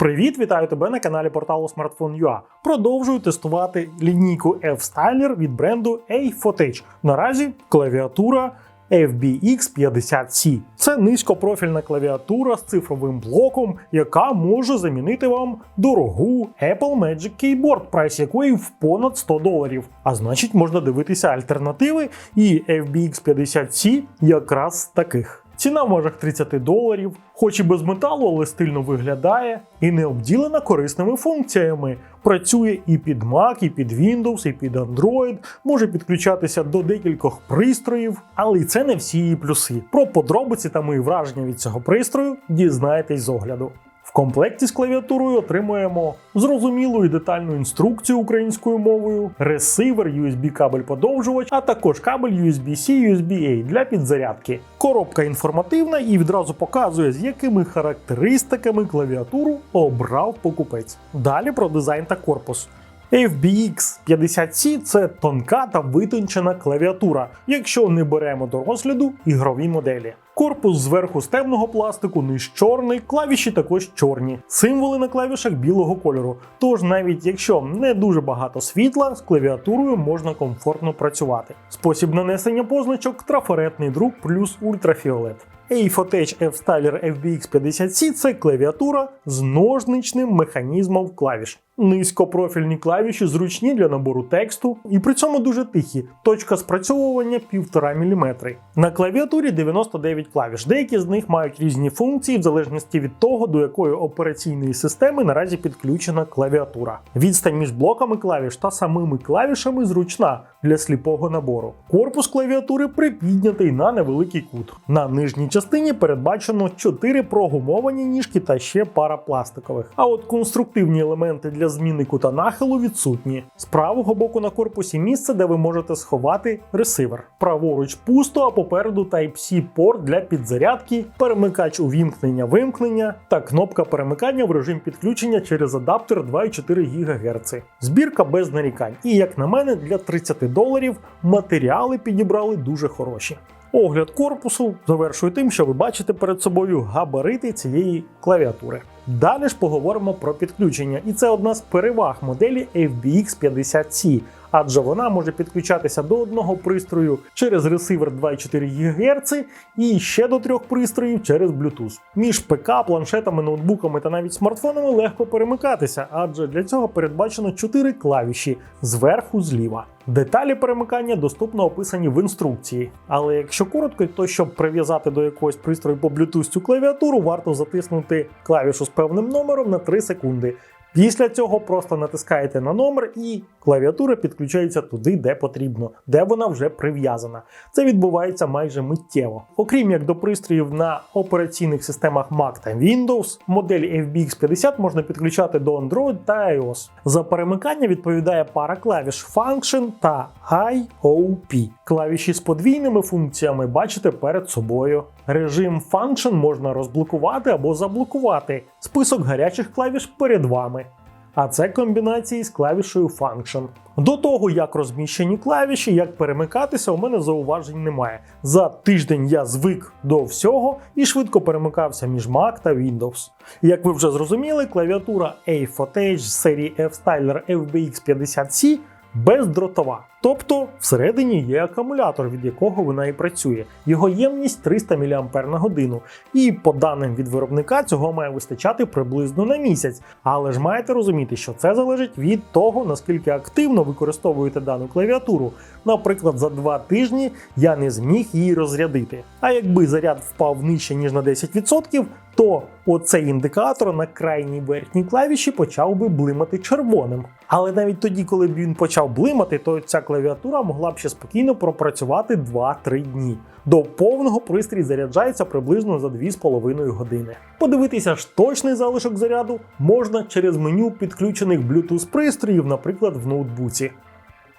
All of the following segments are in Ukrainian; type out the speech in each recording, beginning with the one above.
Привіт, вітаю тебе на каналі порталу Smartphone.ua. Продовжую тестувати лінійку F-Styler від бренду A-Footage. Наразі клавіатура FBX50C. Це низькопрофільна клавіатура з цифровим блоком, яка може замінити вам дорогу Apple Magic Keyboard, прайс якої в понад 100 доларів. А значить, можна дивитися альтернативи, і FBX50C якраз таких. Ціна в межах 30 доларів, хоч і без металу, але стильно виглядає і не обділена корисними функціями. Працює і під Mac, і під Windows, і під Android, може підключатися до декількох пристроїв, але і це не всі її плюси. Про подробиці та мої враження від цього пристрою дізнаєтесь з огляду. В комплекті з клавіатурою отримуємо зрозумілу і детальну інструкцію українською мовою, ресивер, USB кабель подовжувач, а також кабель USB-C, USB-A для підзарядки. Коробка інформативна і відразу показує, з якими характеристиками клавіатуру обрав покупець. Далі про дизайн та корпус. FBX 50C це тонка та витончена клавіатура, якщо не беремо до розгляду ігрові моделі. Корпус зверху з темного пластику, низ чорний, клавіші також чорні, символи на клавішах білого кольору. Тож, навіть якщо не дуже багато світла, з клавіатурою можна комфортно працювати. Спосіб нанесення позначок трафаретний друк плюс ультрафіолет. A-Fotech F-Styler FBX50C це клавіатура з ножничним механізмом клавіш. Низькопрофільні клавіші зручні для набору тексту і при цьому дуже тихі. Точка спрацьовування 1,5 мм. На клавіатурі 99 клавіш. Деякі з них мають різні функції в залежності від того, до якої операційної системи наразі підключена клавіатура. Відстань між блоками клавіш та самими клавішами зручна для сліпого набору. Корпус клавіатури припіднятий на невеликий кут. На нижній частині передбачено 4 прогумовані ніжки та ще пара пластикових. А от конструктивні елементи для зміни кута нахилу відсутні. З правого боку на корпусі місце, де ви можете сховати ресивер. Праворуч пусто, а попереду Type-C порт для підзарядки, перемикач увімкнення-вимкнення та кнопка перемикання в режим підключення через адаптер 2,4 ГГц. Збірка без нарікань. І як на мене, для 30 доларів матеріали підібрали дуже хороші. Огляд корпусу завершую тим, що ви бачите перед собою габарити цієї клавіатури. Далі ж поговоримо про підключення, і це одна з переваг моделі FBX 50C, адже вона може підключатися до одного пристрою через ресивер 2,4 ГГц і ще до трьох пристроїв через Bluetooth. Між ПК, планшетами, ноутбуками та навіть смартфонами легко перемикатися, адже для цього передбачено 4 клавіші зверху зліва. Деталі перемикання доступно описані в інструкції. Але якщо коротко, то щоб прив'язати до якогось пристрою по Bluetooth цю клавіатуру, варто затиснути клавішу з певним номером на 3 секунди. Після цього просто натискаєте на номер і клавіатура підключається туди, де потрібно, де вона вже прив'язана. Це відбувається майже миттєво. Окрім як до пристроїв на операційних системах Mac та Windows, модель FBX 50 можна підключати до Android та iOS. За перемикання відповідає пара клавіш Function та IOP. Клавіші з подвійними функціями бачите перед собою. Режим Function можна розблокувати або заблокувати. Список гарячих клавіш перед вами. А це комбінації з клавішою Function. До того, як розміщені клавіші, як перемикатися, у мене зауважень немає. За тиждень я звик до всього і швидко перемикався між Mac та Windows. Як ви вже зрозуміли, клавіатура A-Footage серії F-Styler FBX 50C бездротова. Тобто всередині є акумулятор, від якого вона і працює. Його ємність 300 мАч. І по даним від виробника цього має вистачати приблизно на місяць. Але ж маєте розуміти, що це залежить від того, наскільки активно використовуєте дану клавіатуру. Наприклад, за два тижні я не зміг її розрядити. А якби заряд впав нижче ніж на 10%, то оцей індикатор на крайній верхній клавіші почав би блимати червоним. Але навіть тоді, коли б він почав блимати, то ця клавіатура могла б ще спокійно пропрацювати 2-3 дні. До повного пристрій заряджається приблизно за 2,5 години. Подивитися ж точний залишок заряду можна через меню підключених Bluetooth пристроїв, наприклад, в ноутбуці.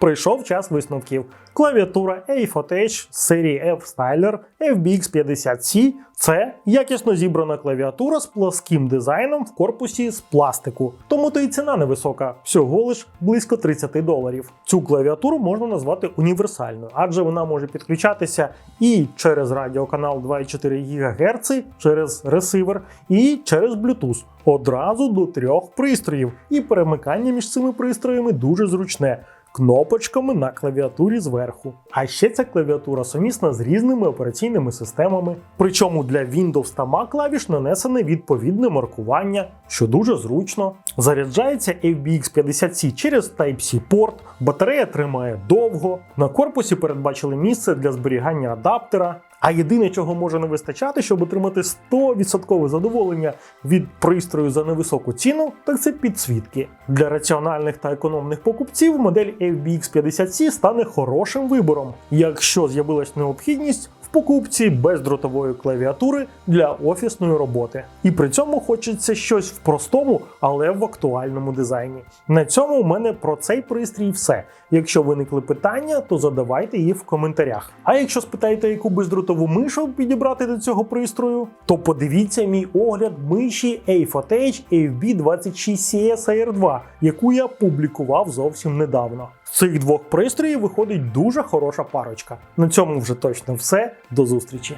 Прийшов час висновків. Клавіатура A4H серії F-Styler FBX 50C це якісно зібрана клавіатура з пласким дизайном в корпусі з пластику. Тому то і ціна невисока, всього лиш близько 30 доларів. Цю клавіатуру можна назвати універсальною, адже вона може підключатися і через радіоканал 2,4 ГГц, через ресивер, і через Bluetooth. Одразу до трьох пристроїв, і перемикання між цими пристроями дуже зручне. Кнопочками на клавіатурі зверху. А ще ця клавіатура сумісна з різними операційними системами. Причому для Windows та Mac клавіш нанесене відповідне маркування, що дуже зручно. Заряджається FBX 50C через Type-C порт, батарея тримає довго. На корпусі передбачили місце для зберігання адаптера. А єдине, чого може не вистачати, щоб отримати 100% задоволення від пристрою за невисоку ціну, так це підсвітки. Для раціональних та економних покупців модель FBX 50C стане хорошим вибором, якщо з'явилась необхідність покупці бездротової клавіатури для офісної роботи. І при цьому хочеться щось в простому, але в актуальному дизайні. На цьому у мене про цей пристрій все. Якщо виникли питання, то задавайте їх в коментарях. А якщо спитаєте, яку бездротову мишу підібрати до цього пристрою, то подивіться мій огляд миші A4H AFB26CS-AR2, яку я публікував зовсім недавно. Цих двох пристроїв виходить дуже хороша парочка. На цьому вже точно все. До зустрічі!